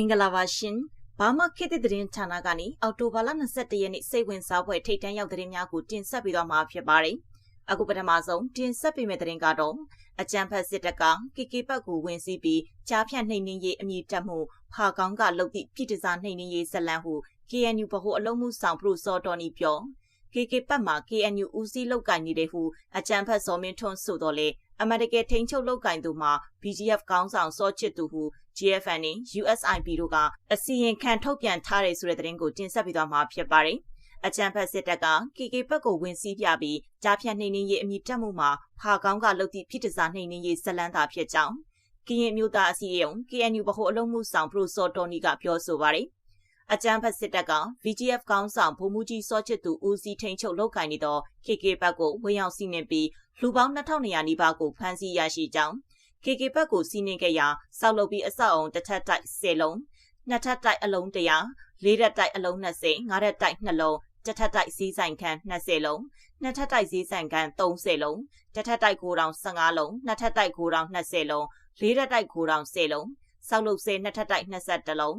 င်္ဂလာပါရှင်ဘာမခေတ်သစ်သတင်းဌာနကနေအော်တိုဘာလ22ရက်နေ့စိတ်ဝင်စားဖွယ်ထိတ်တန်းရောက်သတင်းများကိုတင်ဆက်ပေးသွားမှာဖြစ်ပါတယ်။အခုပထမဆုံးတင်ဆက်ပေးမယ့်သတင်းကတော့အကြံဖက်စစ်တပ်က KK ဘက်ကိုဝင်စီးပြီးကြားဖြတ်နှိမ်နှင်းရေးအမည်တက်မှုဖာကောင်းကလုတ်သည့်ပြည်တစားနှိမ်နှင်းရေးဇလန်ဟု KNU ဗဟိုအလုံးမှုဆောင်ပရိုစောတော်နီပြော KK ပတ်မှာ KNU ဦးစီးလောက်ကင်နေတဲ့ဟုအကြံဖက်စောမင်းထွန်းဆိုတော့လေ အမတကယ်ထိန်ချုပ်လောက်ကင်သူမှာ BGF ကောင်းဆောင်စောချစ်သူဟု GFN နဲ့ USIP တို့ကအစီရင်ခံထုတ်ပြန်ထားတယ်ဆိုတဲ့သတင်းကိုတင်ဆက်ပေးသွားမှာဖြစ်ပါတယ်။အကြံဖက်စစ်တပ်က KK ဘက်ကိုဝင်စီးပြပြီးကြားဖြတ်နှိမ်နှင်းရေးအမိတက်မှုမှာဖာကောင်းကလုတ်သည့်ဖြစ်တစားနှိမ်နှင်းရေးဇလန်းသာဖြစ်ကြောင်းကရင်မျိုးသားအစည်းအရုံး KNU ဗဟိုအလုံးမှုဆောင်ပရိုစောတော်နီကပြောဆိုပါတယ်။ အကြံဖက်စစ်တပ်က VGF ကောင်းဆောင်ဗိုလ်မှူးကြီးစောချစ်သူဦးစီးထိန်ချုပ်လုပ်ကိုင်နေသော KK ဘက်ကိုဝင်ရောက်စီးနှင်ပြီးလူပေါင်း2200နီးပါးကိုဖမ်းဆီးရရှိကြောင်း KK ဘက်ကိုစီးနှင်ခဲ့ရာစောက်လုပ်ပြီးအဆောက်အုံတစ်ထပ်တိုက်10လုံးနှစ်ထပ်တိုက်အလုံး100လေးထပ်တိုက်အလုံး20ငါးထပ်တိုက်2လုံးတစ်ထပ်တိုက်ဈေးဆိုင်ခန်း20လုံးနှစ်ထပ်တိုက်ဈေးဆိုင်ခန်း30လုံးတစ်ထပ်တိုက်ကိုတောင်15လုံးနှစ်ထပ်တိုက်ကိုတောင်20လုံးလေးထပ်တိုက်ကိုတောင်10လုံးစောက်လုပ်ဆဲနှစ်ထပ်တိုက်21လုံး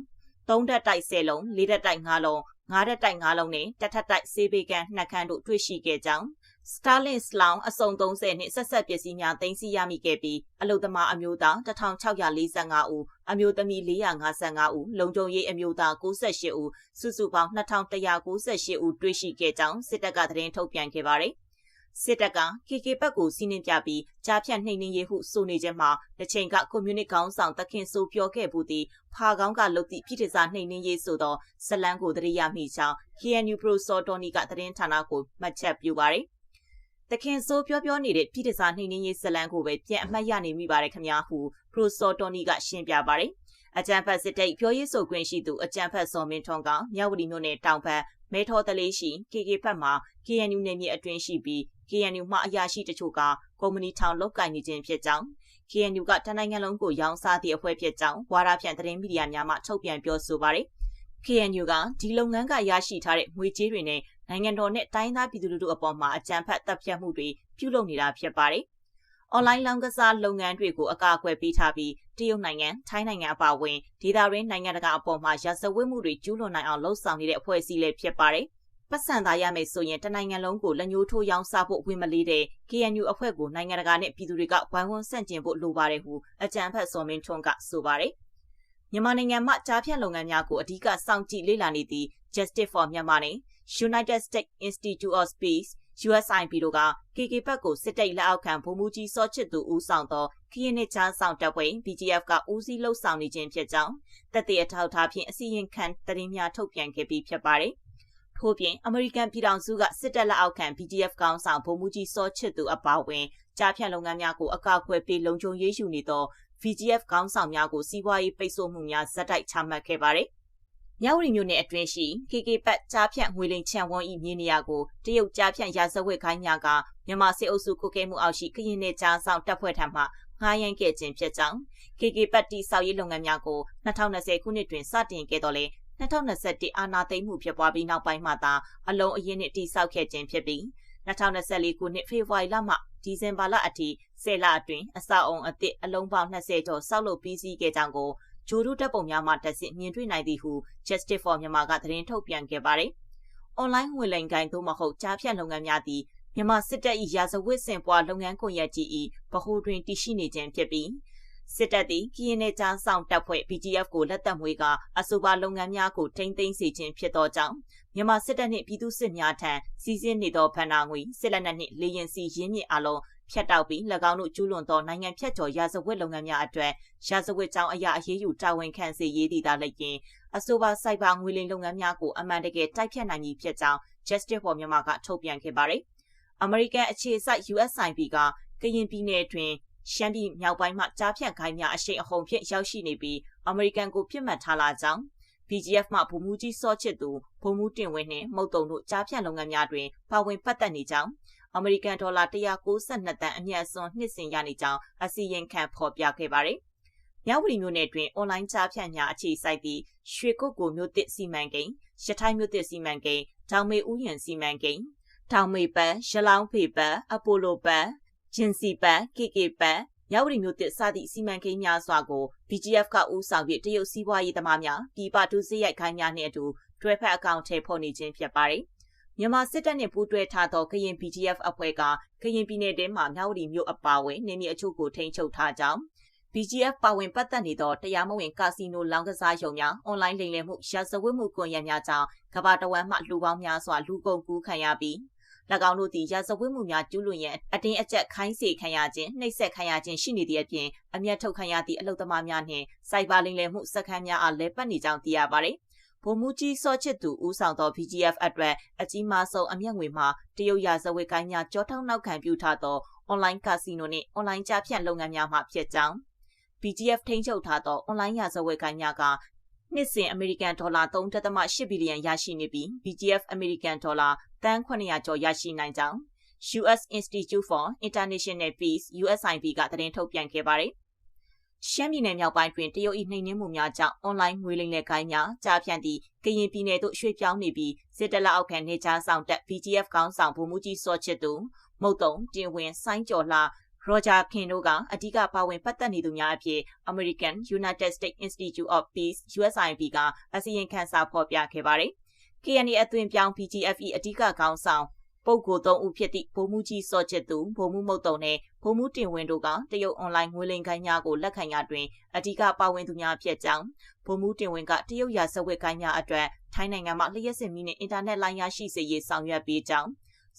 သုံးထပ်တိုက်10လုံးလေးထပ်တိုက်5လုံးငါးထပ်တိုက်5လုံးနဲ့တစ်ထပ်တိုက်ဆေးဘေးကန်2ခန်းတို့တွေ့ရှိခဲ့ကြောင်း Starlink လောင်အစုံ30နှစ်ဆက်ဆက်ပစ္စည်းများတင်စီရမိခဲ့ပြီးအလုသမားအမျိုးသား1645ဦးအမျိုးသမီး455ဦးလုံခြုံရေးအမျိုးသား68ဦးစုစုပေါင်း2198ဦးတွေ့ရှိခဲ့ကြောင်းစစ်တပ်ကသတင်းထုတ်ပြန်ခဲ့ပါတယ် စစ်တပ်က KK ဘက်ကိုစီးနှင်းပြပြီးကြားဖြတ်နှိမ်နှင်းရေးဟုဆိုနေခြင်းမှာတစ်ချိန်ကကွန်မြူနတီခေါင်းဆောင်တခင်ဆိုပြောခဲ့မှုသည်ဖာကောင်းကလုတ်သည့်ပြည်ထစာနှိမ်နှင်းရေးဆိုသောဇလန်းကိုတရိယာမိချောင်း KNU Pro Sotoni ကသတင်းဌာနကိုမှတ်ချက်ပြုပါတယ်။တခင်ဆိုးပြောပြောနေတဲ့ပြည်တစားနှိမ့်နှင်းရေးဇလန်းကိုပဲပြန်အမှတ်ရနေမိပါတယ်ခင်ဗျာဟုပရိုစော်တော်နီကရှင်းပြပါတယ်အကြံဖတ်စစ်တိတ်ပြောရေးဆိုခွင့်ရှိသူအကြံဖတ်စော်မင်းထွန်းကမြဝတီမြို့နယ်တောင်ဘက်မဲထော်တလေးရှိ KK ဘက်မှာ KNU နယ်မြေအတွင်းရှိပြီး KNU မှအရာရှိတချို့ကကုမ္ပဏီထောင်လောက်ကင်နေခြင်းဖြစ်ကြောင်း KNU ကတနိုင်ငံလုံးကိုရောင်းစားသည့်အဖွဲ့ဖြစ်ကြောင်းဝါရဖြန့်သတင်းမီဒီယာများမှထုတ်ပြန်ပြောဆိုပါတယ်။ KNU ကဒီလုပ်ငန်းကရရှိထားတဲ့ငွေကြေးတွေနဲ့နိုင်ငံတော်နဲ့တိုင်းသားပြည်သူတို့အပေါ်မှာအကြမ်းဖက်တပ်ဖြတ်မှုတွေပြုလုပ်နေတာဖြစ်ပါတယ်။ online လောင်းကစားလုပ်ငန်းတွေကိုအကာအကွယ်ပေးထားပြီးတရုတ်နိုင်ငံ၊ထိုင်းနိုင်ငံအပါအဝင်ဒေသတွင်းနိုင်ငံတကာအပေါ်မှာရာဇဝတ်မှုတွေကျူးလွန်နိုင်အောင်လှုံ့ဆော်နေတဲ့အဖွဲ့အစည်းလည်းဖြစ်ပါတယ်။ ပတ်စံသားရမယ်ဆိုရင်တနိုင်ငံလုံးကိုလက်ညှိုးထိုးရောင်းစားဖို့ဝင်မလေးတဲ့ KNU အဖွဲ့ကိုနိုင်ငံတကာနဲ့ပြည်သူတွေကဝိုင်းဝန်းဆန့်ကျင်ဖို့လိုပါတယ်ဟုအကြံဖက်စော်မင်းထွန်းကဆိုပါတယ်။မြန်မာနိုင်ငံမှကြားဖြတ်လုပ်ငန်းများကိုအဓိကစောင့်ကြည့်လေ့လာနေသည့် Justice for Myanmar နဲ့ United States Institute of Peace USIP တို့က KK ဘက်ကိုစစ်တိတ်လက်အောက်ခံဗိုလ်မှူးကြီးစောချစ်သူဦးဆောင်သောခရီးနှစ်ချားဆောင်တပ်ဖွဲ့ BGF ကဦးစီးလှုပ်ဆောင်နေခြင်းဖြစ်ကြောင်းတပ်တရထောက်ထားဖြင့်အစီရင်ခံသတင်းများထုတ်ပြန်ခဲ့ပြီးဖြစ်ပါတယ်။ ထို့ပြင်အမေရိကန်ပြည်ထောင်စုကစစ်တပ်လက်အောက်ခံ BGF ကောင်းဆောင်ဗိုလ်မှူးကြီးစောချစ်သူအပါအဝင်ကြားဖြတ်လုပ်ငန်းများကိုအကောက်ခွဲပေးလုံခြုံရေးယူနေသော VGF ခေါင်းဆောင်များကိုစီးပွားရေးပိတ်ဆို့မှုများဇက်တိုက်ချမှတ်ခဲ့ပါတယ်။မြောက်ဝတီမြို့နယ်အတွင်းရှိ KK ပတ်ကြားဖြန့်ငွေလိမ်ချံဝန်းဤမြေနေရာကိုတရုတ်ကြားဖြန့်ရာဇဝတ်ခိုင်းများကမြန်မာစစ်အုပ်စုကုကဲမှုအောက်ရှိကရင်နယ်ကြားဆောင်တပ်ဖွဲ့ထံမှငှားရမ်းခဲ့ခြင်းဖြစ်ကြောင်း KK ပတ်တီဆောက်ရေးလုပ်ငန်းများကို2020ခုနှစ်တွင်စတင်ခဲ့တော်လဲ 2021အာဏာသိမ်းမှုဖြစ်ပွားပြီးနောက်ပိုင်းမှသာအလုံးအရင်နှစ်တိစောက်ခဲ့ခြင်းဖြစ်ပြီး2024ခုနှစ်ဖေဖော်ဝါရီလမှဒီဇင်ဘာလအထိဆယ်လအတွင်းအဆောက်အုံအသစ်အလုံးပေါင်း20ကျော်ဆောက်လုပ်ပြီးစီးခဲ့ကြောင်းကိုဂျိုဒူတပ်ပုံများမှတက်စစ်မြင်တွေ့နိုင်သည်ဟု Justice for Myanmar ကသတင်းထုတ်ပြန်ခဲ့ပါတယ်။ online ငွေလိမ်ကိုင်သို့မဟုတ်ကြားဖြတ်လုပ်ငန်းများသည်မြန်မာစစ်တပ်၏ရာဇဝတ်စင်ပွားလုပ်ငန်းကွန်ရက်ကြီး၏ဗဟိုတွင်တည်ရှိနေခြင်းဖြစ်ပြီး စစ်တပ်သည်ကရင်နယ်ကြားဆောင်တပ်ဖွဲ့ BGF ကိုလက်သက်မွေးကအဆိုပါလုပ်ငန်းများကိုထိမ့်သိမ်းစေခြင်းဖြစ်သောကြောင့်မြန်မာစစ်တပ်နှင့်ပြည်သူစစ်များထံစီးဆင်းနေသောဖန်နာငွေစစ်လက်နက်နှင့်လေရင်စီရင်းမြစ်အလုံးဖြတ်တောက်ပြီး၎င်းတို့ကျူးလွန်သောနိုင်ငံဖြတ်ကျော်ရာဇဝတ်လုပ်ငန်းများအတွက်ရာဇဝတ်ကြောင်းအရာအရေးယူတာဝန်ခံစေရေးတည်တာလည်းကျင်အဆိုပါစိုက်ဘာငွေလိမ်လုပ်ငန်းများကိုအမှန်တကယ်တိုက်ဖြတ်နိုင်မည်ဖြစ်ကြောင်း Justice for Myanmar ကထုတ်ပြန်ခဲ့ပါတယ်။ American အခြေစိုက် USIP ကကရင်ပြည်နယ်တွင် ရှမ်းပြည်မြောက်ပိုင်းမှကြားဖြတ်ခိုင်းများအရှိန်အဟုန်ဖြင့်ရောက်ရှိနေပြီးအမေရိကန်ကိုပြစ်မှတ်ထားလာကြောင်း BGF မှဗိုလ်မှူးကြီးစောချစ်သူဗိုလ်မှူးတင်ဝင်းနှင့်မုတ်တုံတို့ကြားဖြတ်လုပ်ငန်းများတွင်ပါဝင်ပတ်သက်နေကြောင်းအမေရိကန်ဒေါ်လာ192တန်အမြတ်စွန်းနှစ်စဉ်ရနေကြောင်းအစီရင်ခံဖော်ပြခဲ့ပါတယ်။မြောက်ဝတီမြို့နယ်တွင်အွန်လိုင်းကြားဖြတ်များအခြေစိုက်သည့်ရွှေကုတ်ကိုမြို့သစ်စီမံကိန်း၊ရထိုင်းမြို့သစ်စီမံကိန်း၊တောင်မေဥယျာဉ်စီမံကိန်း၊တောင်မေပန်း၊ရလောင်းဖေပန်း၊အပိုလိုပန်း၊ ဂျင်စီပန်း၊ကေကေပန်းရဝတီမြို့တစ်စသည့်စီမံကိန်းများစွာကို BGF ကဦးဆောင်ပြီးတရုတ်စီးပွားရေးသမားများပြည်ပဒုစရိုက်ခိုင်းများနှင့်အတူတွဲဖက်အကောင့်ထဲဖော်နေခြင်းဖြစ်ပါတယ်။မြန်မာစစ်တပ်နှင့်ပူးတွဲထားသောကရင် BGF အဖွဲ့ကကရင်ပြည်နယ်ထဲမှမြဝတီမြို့အပါအဝင်နေမြေအချို့ကိုထိန်းချုပ်ထားကြောင်း BGF ပါဝင်ပတ်သက်နေသောတရားမဝင်ကာစီနိုလောင်းကစားရုံများအွန်လိုင်းလိမ်လည်မှုရာဇဝတ်မှုကွန်ရက်များကြောင့်ကမ္ဘာတဝန်းမှလူပေါင်းများစွာလူကုန်ကူးခံရပြီး၎ င်းတို့သည်ရာဇဝတ်မှုများကျူးလွန်ရန်အတင်းအကျပ်ခိုင်းစေခံရခြင်းနှိပ်စက်ခံရခြင်းရှိနေသည့်အပြင်အမျက်ထုတ်ခံရသည့်အလုသမားများနှင့်စိုက်ဘာလိမ်လည်မှုစခန်းများအားလဲပတ်နေကြောင်းသိရပါသည်ဗိုလ်မှူးကြီးစောချစ်သူဦးဆောင်သော BGF အတွက်အကြီးမားဆုံးအမျက်ငွေမှာတရုတ်ရာဇဝတ်ကိုင်းများကြောထောက်နောက်ခံပြုထားသော online casino နှင့် online ကြားဖြတ်လုပ်ငန်းများမှဖြစ်ကြောင်း BGF ထိန်းချုပ်ထားသော online ရာဇဝတ်ကိုင်းများက နှစ်စဉ်အမေရိကန်ဒေါ်လာ3.8ဘီလီယံရရှိနေပြီး BGF အမေရိကန်ဒေါ်လာတန်း900ကျော်ရရှိနိုင်ကြောင်း US Institute for International Peace USIP ကသတင်းထုတ်ပြန်ခဲ့ပါတယ်။ရှမ်းပြည်နယ်မြောက်ပိုင်းတွင်တရုတ်၏နှိမ်နင်းမှုများကြောင့်အွန်လိုင်းငွေလိမ်လည်ကိုင်းများကြားဖြန့်သည့်ကရင်ပြည်နယ်သို့ရွှေ့ပြောင်းနေပြီးစစ်တပ်လက်အောက်ခံနေကြားဆောင်တပ် BGF ကောင်းဆောင်ဗိုလ်မှူးကြီးစောချစ်သူမုတ်တုံတင်ဝင်စိုင်းကျော်လှ ရောဂျာခင်တို့ကအဓိကပါဝင်ပတ်သက်နေသူများအဖြစ် American United States Institute of Peace USIP ကအစီရင်ခံစာဖော်ပြခဲ့ပါတယ်။ KNY အသွင်ပြောင်း PGFE အဓိကခေါင်းဆောင်ပုဂ္ဂိုလ်၃ဦးဖြစ်သည့်ဗိုလ်မှူးကြီးစောချစ်သူဗိုလ်မှူးမုတ်တုံနဲ့ဗိုလ်မှူးတင်ဝင်းတို့ကတရုတ်အွန်လိုင်းငွေလိမ်ခိုင်းများကိုလက်ခံရတွင်အဓိကပါဝင်သူများဖြစ်ကြောင်းဗိုလ်မှူးတင်ဝင်းကတရုတ်ရာဇဝတ်ခိုင်းများအတွက်ထိုင်းနိုင်ငံမှာလျှက်စစ်မီနဲ့အင်တာနက်လိုင်းရရှိစေရေးဆောင်ရွက်ပေးကြောင်း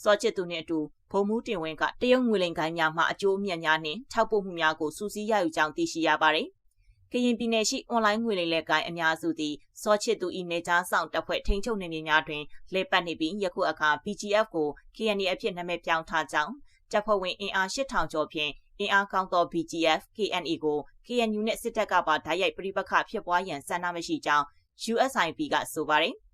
စောချစ်သူနှင့်အတူဘုံမူးတင်ဝင်းကတရုတ်ငွေလိမ်ကိုင်းများမှအကျိုးအမြတ်များနှင့်ထောက်ပို့မှုများကိုစူးစီးရယူကြောင်းသိရှိရပါတယ်။ကရင်ပြည်နယ်ရှိအွန်လိုင်းငွေလိမ်လက်ကိုင်းအများစုသည်စောချစ်သူ၏နေကြားဆောင်တပ်ဖွဲ့ထိန်းချုပ်နေမြေများတွင်လဲပတ်နေပြီးယခုအခါ PGF ကို KNY အဖြစ်နာမည်ပြောင်းထားကြောင်းတပ်ဖွဲ့ဝင်အင်အား8000ကျော်ဖြင့်အင်အားကောင်းသော BGF KNA ကို KNU နှင့်စစ်တပ်ကပါဓာတ်ရိုက်ပြိပခဖြစ်ပွားရန်ဆန္ဒမရှိကြောင်း USIP ကဆိုပါတယ်။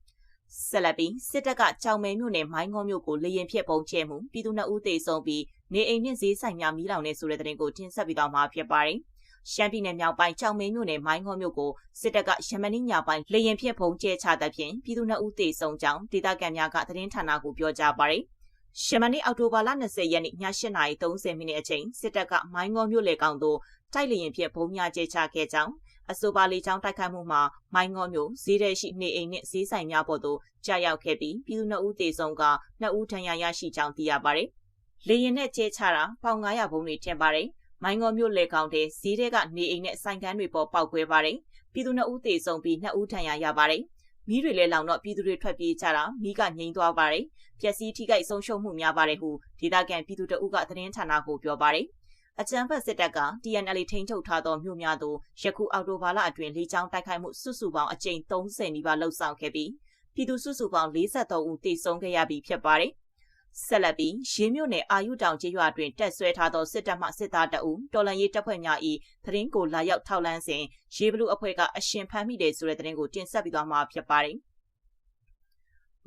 ဆက်လက်ပြီးစစ်တပ်ကကြောင်မဲမြို့နယ်မိုင်းငေါမြို့ကိုလေရင်ဖြစ်ပုံကျဲမှုပြည်သူနှစ်ဦးသေဆုံးပြီးနေအိမ်နှင့်ဈေးဆိုင်များမီးလောင်နေဆိုတဲ့တဲ့တင်ကိုတင်ဆက်ပြီးတော့မှာဖြစ်ပါတယ်။ရှမ်းပြည်နယ်မြောက်ပိုင်းကြောင်မဲမြို့နယ်မိုင်းငေါမြို့ကိုစစ်တပ်ကရမနီညာပိုင်းလေရင်ဖြစ်ပုံကျဲချတဲ့ဖြင့်ပြည်သူနှစ်ဦးသေဆုံးကြောင်းဒေသခံများကသတင်းဌာနကိုပြောကြားပါတယ်။ရှမနီအောက်တိုဘာလ20ရက်နေ့ည8:30မိနစ်အချိန်စစ်တပ်ကမိုင်းငေါမြို့လေကောင်သို့တိုက်လျင်ဖြစ်ဘုံများကျဲချခဲ့ကြောင်း အဆိုပါလေချောင်းတိုက်ခိုက်မှုမှာမိုင်းငေါမျိုးဈေးထဲရှိနေအိမ်နှင့်ဈေးဆိုင်များပေါ်သို့ကြာရောက်ခဲ့ပြီးပြည်သူနှစ်ဦးသေဆုံးကနှစ်ဦးထဏ်ရာရရှိကြောင်းသိရပါတယ်။လေရင်နဲ့ကျဲချတာပေါင်900ဘုံတွေထင်ပါတယ်။မိုင်းငေါမျိုးလေကောင်တဲ့ဈေးထဲကနေအိမ်နဲ့ဆိုင်ကန်းတွေပေါ်ပောက်ကွဲပါတယ်။ပြည်သူနှစ်ဦးသေဆုံးပြီးနှစ်ဦးထဏ်ရာရပါတယ်။မီးတွေလည်းလောင်တော့ပြည်သူတွေထွက်ပြေးကြတာမီးကငြိမ်းသွားပါတယ်။ပျက်စီးထိခိုက်ဆုံးရှုံးမှုများပါတယ်ဟုဒေသခံပြည်သူတအုပ်ကသတင်းဌာနကိုပြောပါတယ်။ အကြမ်းဖက်စစ်တပ်က TNL ထိန်းချုပ်ထားသောမြို့များသို့ယခုအောက်တိုဘာလအတွင်းလေကြောင်းတိုက်ခိုက်မှုစုစုပေါင်းအကြိမ်30နီးပါးလှုပ်ဆောင်ခဲ့ပြီးပြည်သူစုစုပေါင်း43ဦးသေဆုံးခဲ့ရပြီးဖြစ်ပါတယ်။ဆက်လက်ပြီးရေးမြို့နယ်အာယုတောင်ကျေးရွာတွင်တက်ဆွဲထားသောစစ်တပ်မှစစ်သားတအုပ်တော်လန်ရေးတပ်ဖွဲ့များ၏သတင်းကိုလာရောက်ထောက်လန်းစဉ်ရေးဘလူအဖွဲ့ကအရှင်ဖမ်းမိတယ်ဆိုတဲ့သတင်းကိုတင်ဆက်ပြီးသွားမှာဖြစ်ပါတယ်။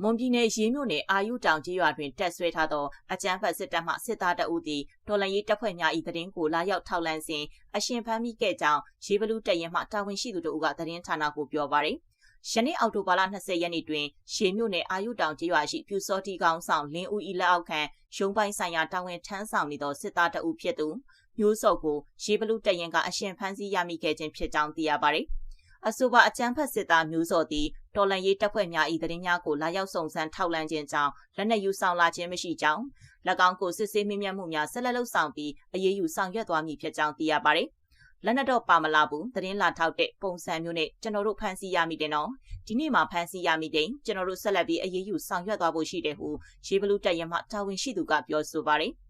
မွန်ပြည်နယ်ရေးမြို့နယ်အာယုတောင်ကြီးရွာတွင်တက်ဆွဲထားသောအကြမ်းဖက်စစ်တပ်မှစစ်သားတအုပ်သည်တော်လန်ရေးတပ်ဖွဲ့များ၏တရင်ကိုလာရောက်ထောက်လန့်စဉ်အရှင်ဖမ်းမိခဲ့ကြောင်းရေးဘလူးတရင်မှတာဝန်ရှိသူတို့ကသတင်းဌာနကိုပြောပါရယ်ယနေ့အောက်တိုဘာလ20ရက်နေ့တွင်ရှေမြို့နယ်အာယုတောင်ကျေးရွာရှိပြူစောတီကောင်းဆောင်လင်းဦးဤလက်အောက်ခံရုံးပိုင်းဆိုင်ရာတာဝန်ထမ်းဆောင်နေသောစစ်သားတအုပ်ဖြစ်သူမျိုးစော့ကိုရှေဘလူးတရင်ကအရှင်ဖမ်းဆီးရမိခဲ့ခြင်းဖြစ်ကြောင်းသိရပါရယ် အဆိုပါအကြမ်းဖက်စစ်သားမျိုးစော်သည်တော်လန်ရေးတပ်ဖွဲ့များ၏သတင်းများကိုလာရောက်စုံစမ်းထောက်လှမ်းခြင်းကြောင့်လက်နက်ယူဆောင်လာခြင်းမရှိကြောင်း၎င်းကိုစစ်ဆေးမြင့်မြတ်မှုများဆက်လက်လှုပ်ဆောင်ပြီးအရေးယူဆောင်ရွက်သွားမည်ဖြစ်ကြောင်းသိရပါတယ်။လက်နက်တော့ပါမလာဘူးသတင်းလာထောက်တဲ့ပုံစံမျိုးနဲ့ကျွန်တော်တို့ဖမ်းဆီးရမိတယ်နော်ဒီနေ့မှဖမ်းဆီးရမိတယ်ကျွန်တော်တို့ဆက်လက်ပြီးအရေးယူဆောင်ရွက်သွားဖို့ရှိတယ်ဟုရေဘလူးတပ်ရမှတာဝန်ရှိသူကပြောဆိုပါတယ်။